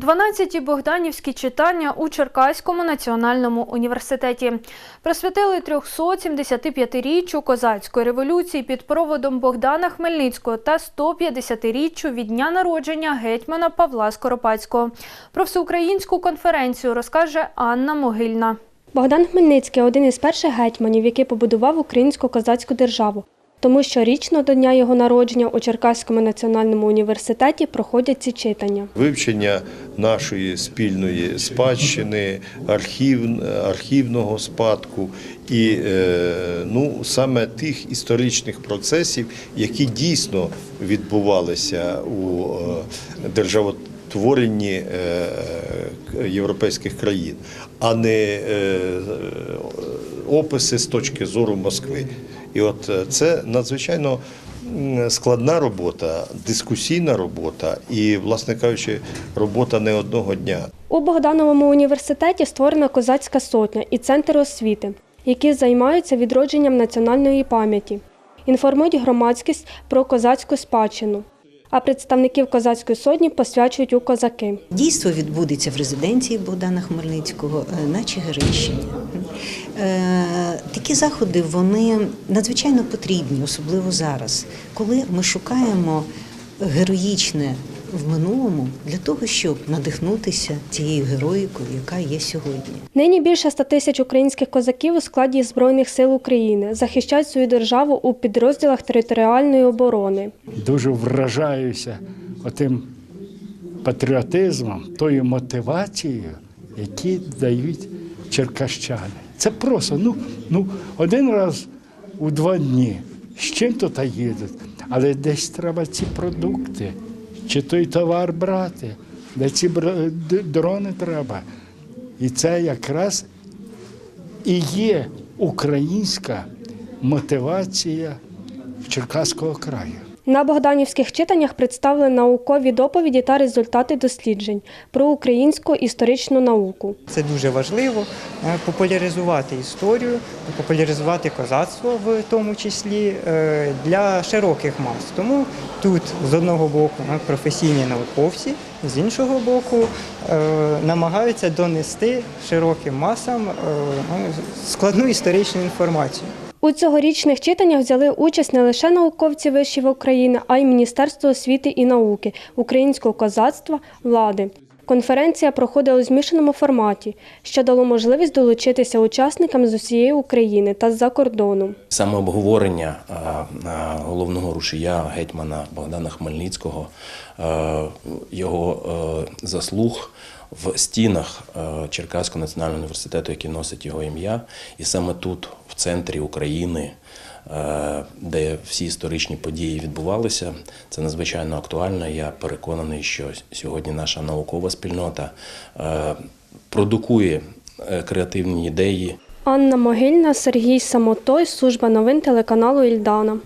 12-ті Богданівські читання у Черкаському національному університеті присвятили 375-річчю козацької революції під проводом Богдана Хмельницького та 150-річчю від дня народження гетьмана Павла Скоропадського. Про всеукраїнську конференцію розкаже Анна Могильна. Богдан Хмельницький один із перших гетьманів, який побудував українську козацьку державу. Тому щорічно до дня його народження у Черкаському національному університеті проходять ці читання. вивчення нашої спільної спадщини, архів, архівного спадку і е, ну, саме тих історичних процесів, які дійсно відбувалися у е, державотворенні е, європейських країн, а не описи з точки зору Москви. І от е, це надзвичайно складна робота, дискусійна робота і, власне кажучи, робота не одного дня. У Богдановому університеті створена козацька сотня і центр освіти, які займаються відродженням національної пам'яті, інформують громадськість про козацьку спадщину. А представників козацької сотні посвячують у козаки. Дійство відбудеться в резиденції Богдана Хмельницького е, на Чигирищині. Е, Такі заходи вони надзвичайно потрібні, особливо зараз, коли ми шукаємо героїчне в минулому для того, щоб надихнутися цією героїкою, яка є сьогодні. Нині більше 100 тисяч українських козаків у складі Збройних сил України захищають свою державу у підрозділах територіальної оборони. дуже вражаюся отим патріотизмом, тою мотивацією, які дають черкащани. Це просто ну, ну, один раз у два дні. З чим тут їдуть? Але десь треба ці продукти, чи той товар брати, де ці дрони треба. І це якраз і є українська мотивація Черкаського краю. На Богданівських читаннях представлені наукові доповіді та результати досліджень про українську історичну науку. Це дуже важливо е, популяризувати історію, популяризувати козацтво в тому числі е, для широких мас. Тому тут з одного боку е, професійні науковці, з іншого боку намагаються донести широким масам складну історичну інформацію. У цьогорічних читаннях взяли участь не лише науковці вишів України, а й Міністерство освіти і науки, українського козацтва, влади. Конференція проходила у змішаному форматі, що дало можливість долучитися учасникам з усієї України та з-за кордону. Саме обговорення головного рушія гетьмана Богдана Хмельницького, е, його е, заслуг в стінах е, Черкаського національного університету, який носить його ім'я, і саме тут, центрі України, е, де всі історичні події відбувалися, це надзвичайно актуально. Я переконаний, що сьогодні наша наукова спільнота е, продукує е, креативні ідеї. Анна Могильна, Сергій Самотой, служба новин телеканалу Ільдана.